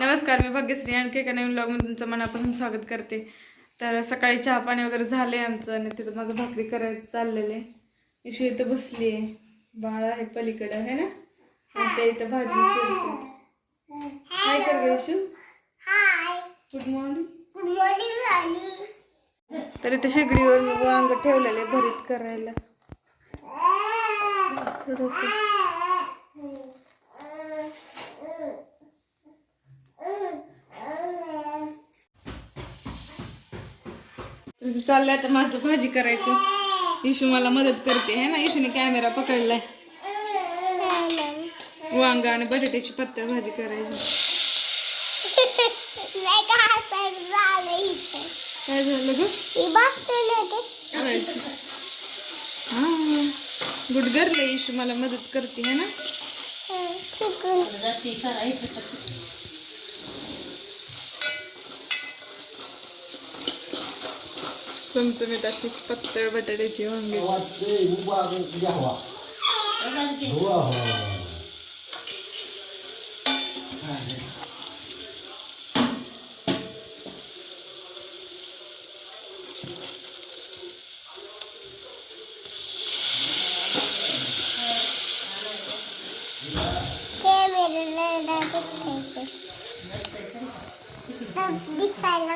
नमस्कार मी भाग्यश्री आणखी एका नवीन ब्लॉगमध्ये तुमचं मनापासून स्वागत करते. तर सकाळी चहा पाणी वगैरे झाले आमचं आणि तिथं माझं भाकरी करायचं चाललेले इशू इथं बसली आहे बाळ आहे पलीकडं आहे ना? आणि त्या इथं भाजी करते काय कर Ishu? Good morning good morning Rani. तर इथं शेगडीवर मी वांग ठेवलेले भरीत करायला. थोडंसं चाललंय आता माझं भाजी करायचं. इशू मला मदत करते है ना? इशूने कॅमेरा पकडलाय. वांग आणि बटाट्याची पातळ भाजी करायची. काय झालं हा. गुडगरले इशू मला मदत करते है ना? तिकडून चमचमीत अशी पातळ बटाट्याची वांगी कॅमेरा दिसायचं दिसायला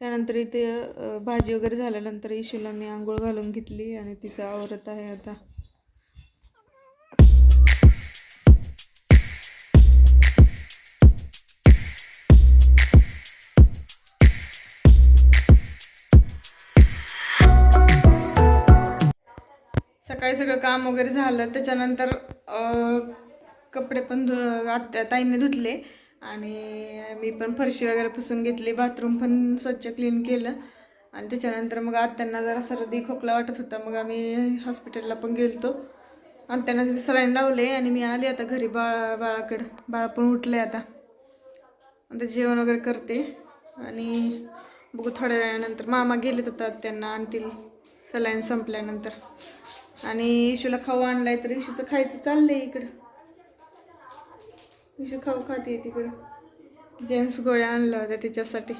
त्यानंतर इथे भाजी वगैरे झाल्यानंतर इशूला मी आंघोळ घालून घेतली आणि तिचं आवरत आहे आता. सकाळी सगळं काम वगैरे झालं. त्याच्यानंतर कपडे पण धु आत्या ताईंनी धुतले. आणि मी पण फरशी वगैरे पुसून घेतली बाथरूम पण स्वच्छ क्लीन केलं. आणि त्याच्यानंतर मग आत्यांना जरा सर्दी खोकला वाटत होता मग आम्ही हॉस्पिटलला पण गेलतो. त्यांना तिथे सलाईन लावले आणि मी आले आता घरी बाळा बाळाकडं. बाळ पण उठले आता. आता जेवण वगैरे करते. आणि बघू थोड्या वेळानंतर मामा गेलेत होता त्यांना आणतील. सलाईन संपल्यानंतर. आणि इशूला खाऊ आणलाय तर इशूचं खायचं चाललंय इकडं. इशू खाऊ खाते तिकडं. जेम्स गोळ्या आणल्या होत्या तिच्यासाठी.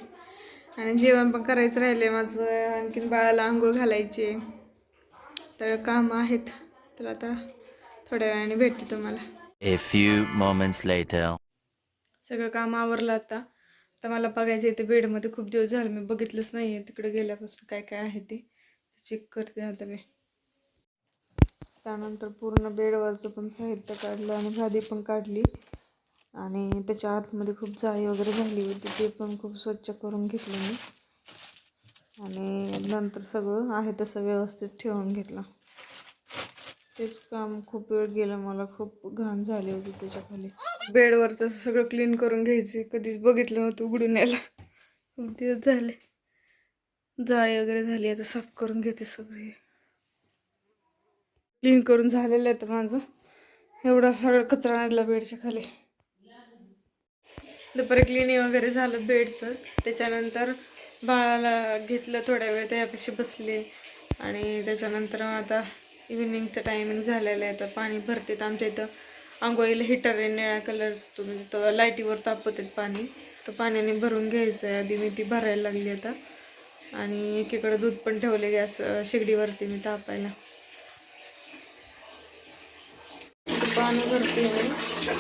आणि जेवण पण करायचं राहिले माझं. आणखीन बाळाला आंघोळ घालायची तर कामं आहेत. तर आता थोड्या वेळाने भेटते तुम्हाला. A few moments later. सगळं काम आवरलं आता. आता मला बघायचं आहे ते बेडमध्ये खूप दिवस झाले मी बघितलंच नाही आहे तिकडे गेल्यापासून काय काय आहे ते. चेक करते आता मी. त्यानंतर पूर्ण बेडवरचं पण साहित्य काढलं आणि गादी पण काढली. आणि त्याच्या आतमध्ये खूप जाळी वगैरे झाली होती ते पण खूप स्वच्छ करून घेतलं मी. आणि नंतर सगळं आहे तसं व्यवस्थित ठेवून घेतलं. तेच काम खूप वेळ गेलं मला खूप घाण झाली होती त्याच्याखाली. बेडवर तसं सगळं क्लीन करून घ्यायचे कधीच बघितलं नव्हतं उघडून यायला. खूप दिवस झाले. जाळी वगैरे झाली आता साफ करून घेते सगळे. क्लीन करून झालेलं आहे तर माझं. एवढा सगळं कचरा आणला बेडच्या खाली. दुपारी क्लिनिंग वगैरे झालं बेडचं. त्याच्यानंतर बाळाला घेतलं थोड्या वेळ त्यापेक्षा बसले. आणि त्याच्यानंतर आता इव्हिनिंगचं टायमिंग झालेलं आहे. तर पाणी भरतेत आमच्या इथं. आंघोळीला हिटर आहे निळ्या कलरचं तो म्हणजे तो लाईटीवर तापवतात पाणी. तर पाण्याने भरून घ्यायचं आहे आधी मी ती भरायला लागली आता. आणि एकीकडे दूध पण ठेवले गॅस शेगडीवरती मी तापायला. पाणी भरते मी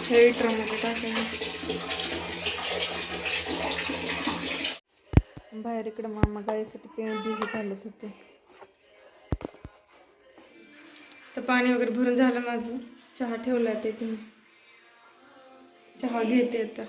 हे हिटरमध्ये टाकायला बाहेर इकडे मामा गायसाठी पेन बिझी घालत होते. तर पाणी वगैरे भरून झालं माझं. चहा ठेवला ते तुम्ही चहा घेते आता.